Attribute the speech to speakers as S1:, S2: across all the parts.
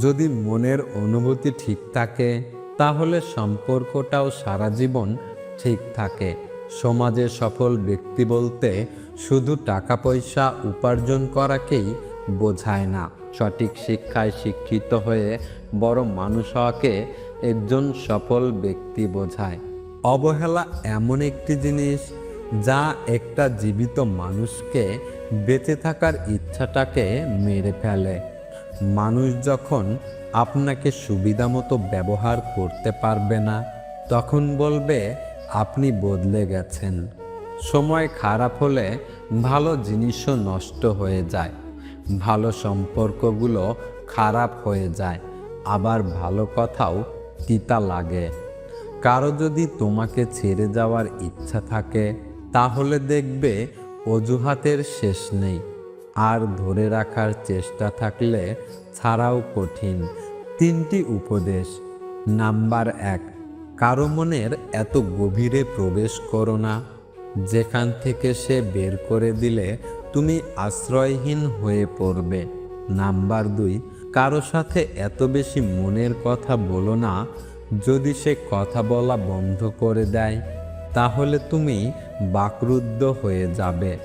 S1: যদি মনের অনুভূতি ঠিক থাকে, তাহলে সম্পর্কটাও সারা জীবন ঠিক থাকে। সমাজে সফল ব্যক্তি বলতে শুধু টাকা পয়সা উপার্জন করাকেই বোঝায় না। সঠিক শিক্ষায় শিক্ষিত হয়ে বড় মানুষ হওয়াকে একজন সফল ব্যক্তি বোঝায়। অবহেলা এমন একটি জিনিস যা একটা জীবিত মানুষকে বেঁচে থাকার ইচ্ছাটাকে মেরে ফেলে। মানুষ যখন আপনাকে সুবিধা মতো ব্যবহার করতে পারবে না, তখন বলবে, আপনি বদলে গেছেন। সময় খারাপ হলে ভালো জিনিসও নষ্ট হয়ে যায়, ভালো সম্পর্কগুলো খারাপ হয়ে যায়, আবার ভালো কথাও তিতা লাগে। কারও যদি তোমাকে ছেড়ে যাওয়ার ইচ্ছা থাকে, তাহলে দেখবে অজুহাতের শেষ নেই। আর ধরে রাখার চেষ্টা থাকলে ছাড়াও কঠিন। তিনটি উপদেশ। নাম্বার এক, কারও মনের এত গভীরে প্রবেশ করো না। যেখান থেকে সে বের করে দিলে তুমি আশ্রয়হীন হয়ে পড়বে। নাম্বার দুই, কারও সাথে এত বেশি মনের কথা বলো না যদি সে কথা বলা বন্ধ করে দেয়, তাহলে তুমি বাকরুদ্ধ হয়ে যাবে।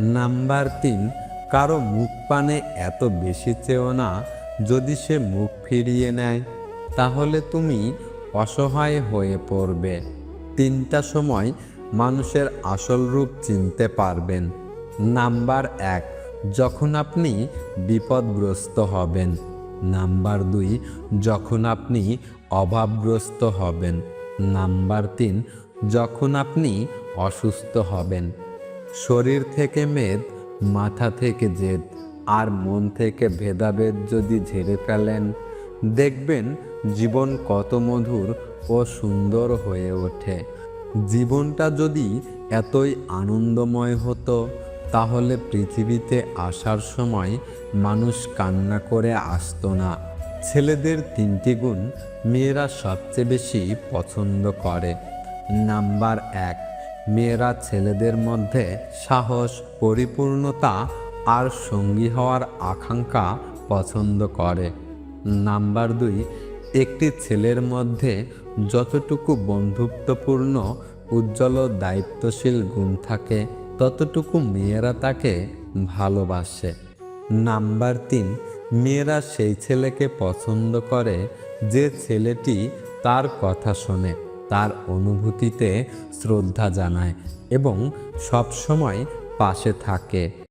S1: নাম্বার তিন কারও মুখ পানে এত বেশি চেও না যদি সে মুখ ফিরিয়ে নেয়, তাহলে তুমি অসহায় হয়ে পড়বে। তিনটা সময় মানুষের আসল রূপ চিনতে পারবেন। নাম্বার এক, যখন আপনি বিপদগ্রস্ত হবেন। নাম্বার দুই, যখন আপনি অভাবগ্রস্ত হবেন। নাম্বার তিন, যখন আপনি অসুস্থ হবেন। শরীর থেকে মেদ মাথা থেকে জেদ আর মন থেকে ভেদাভেদ যদি ঝেড়ে ফেলেন, দেখবেন জীবন কত মধুর ও সুন্দর হয়ে ওঠে। জীবনটা যদি এতই আনন্দময় হতো, তাহলে পৃথিবীতে আসার সময় মানুষ কান্না করে আসতো না। ছেলেদের তিনটি গুণ মেয়েরা সবচেয়ে বেশি পছন্দ করে। নাম্বার এক মেয়েরা ছেলেদের মধ্যে সাহস, পরিপূর্ণতা আর সঙ্গী হওয়ার আকাঙ্ক্ষা পছন্দ করে। নাম্বার দুই, একটি ছেলের মধ্যে যতটুকু বন্ধুত্বপূর্ণ, উজ্জ্বল দায়িত্বশীল গুণ থাকে, ততটুকু মেয়েরা তাকে ভালোবাসে। নাম্বার তিন, মেয়েরা সেই ছেলেকে পছন্দ করে যে ছেলেটি তার কথা শোনে। তার অনুভূতিতে শ্রদ্ধা জানায় এবং সবসময় পাশে থাকে।